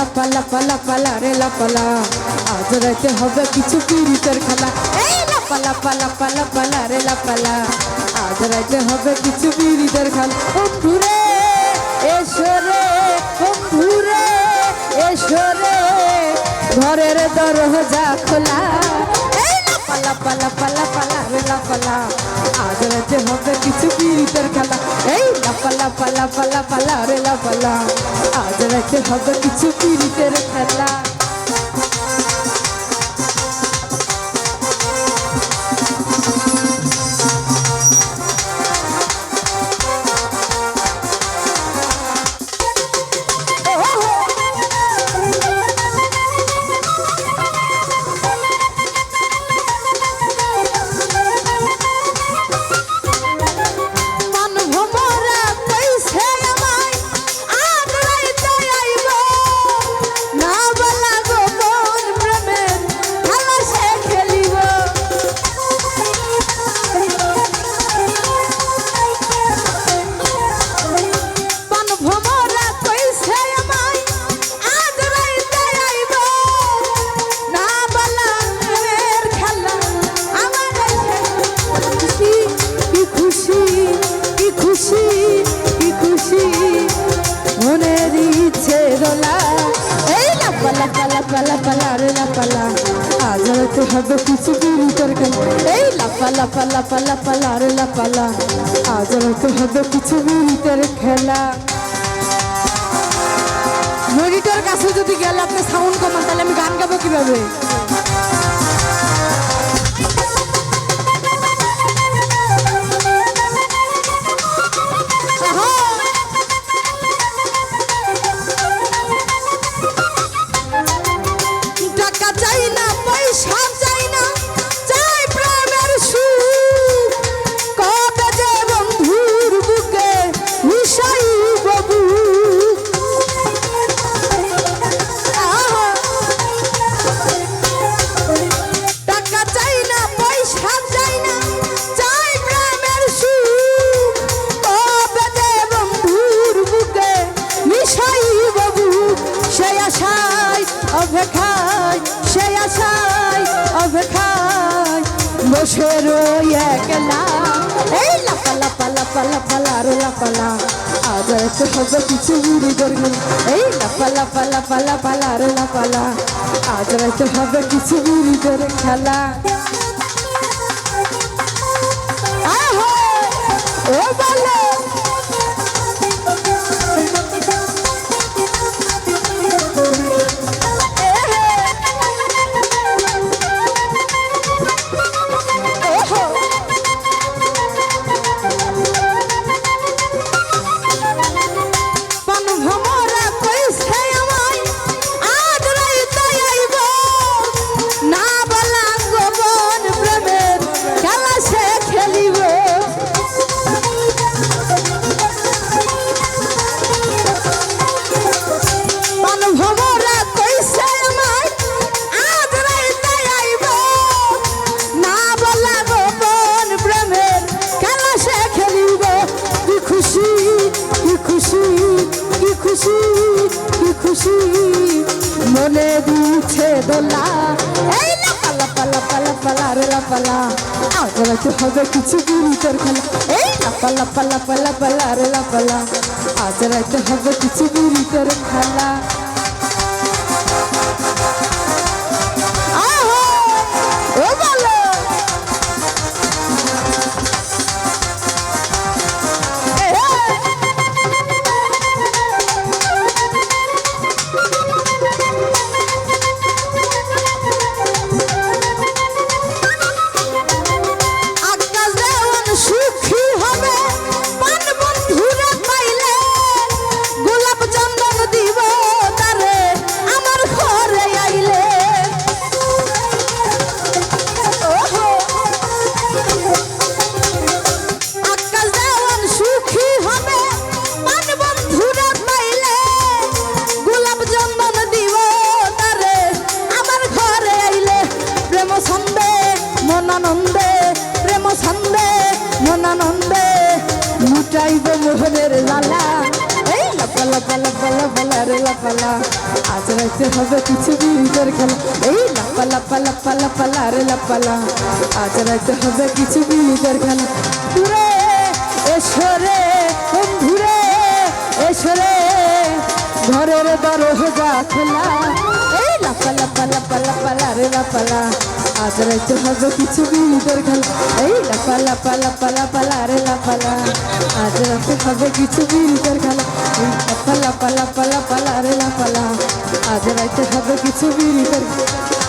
লাপালা পালা পালা পালা রে লাপালা আজ রাতে হবে কিছু পিরিতের খেলা। এই লাপালা পালা পালা পালা রে লাপালা আজ রাতে হবে কিছু পিরিতের খেলা। বন্ধুরে এসো রে বন্ধুরে এসো রে। ঘরের দরজা খোলা। লাপালা পালা পালা পালা, রে লাপালা আজ রাতে হবে কিছু পীড়িতের খেলা। এই লাপালা পালা পালা পালা রে লাপালা আজ রাতে হবে কিছু পীড়িতের খেলা। লাপালা তো তো কিছু বিরুতর খেলা। মনিটর কাছে যদি গেলে, আপনি সাউন্ড কমান, তাহলে আমি গান গাবো কীভাবে? অপেক্ষায় বসে রই একলা। এই লাপা লাপা লাপা লাপা লারো লাপালা আজ তো সব কিছু বুড়ি দরগল এই লাপা লাপা লাপা লাপা লারো লাপালা আজ তো সব কিছু বুড়ি দর খেলা। খুশি, কি খুশি? মনে দিচ্ছে দোলা। এই লাপালা পালা পালা পালা রে লাপালা আজ রাতে হবে কিছু গুরুতর খেলা। এই লাপালা পালা পালা পালা রে লাপালা আজ রাতে হবে কিছু গুরুতর খেলা। পাই গো মোহনের লালা, এই লাপালা পালা পালা পালা রে লাপালা আজ রাখতে হবে কিছু বিরিজের খেলা। এই লাপালা পালা পালা পালা রে লাপালা আজ রাখতে হবে কিছু বিরিজের খেলা। দূরে এসরে বন্ধুরে এসরে ঘরের দরজা খোলা। এই লাপালা পালা পালা পালা রে লাপালা আজ রাইতে হবে কিছু বিরিদের খেলা। এই লাপা লাপা লাপা লাপা লারে লাপা লা। আজ রাতে হবে কিছু বিরিদের খেলা। এই লাপা লাপা লাপা লাপা লারে লাপা লা। আজ রাইতে হবে কিছু বিরিদের খেলা।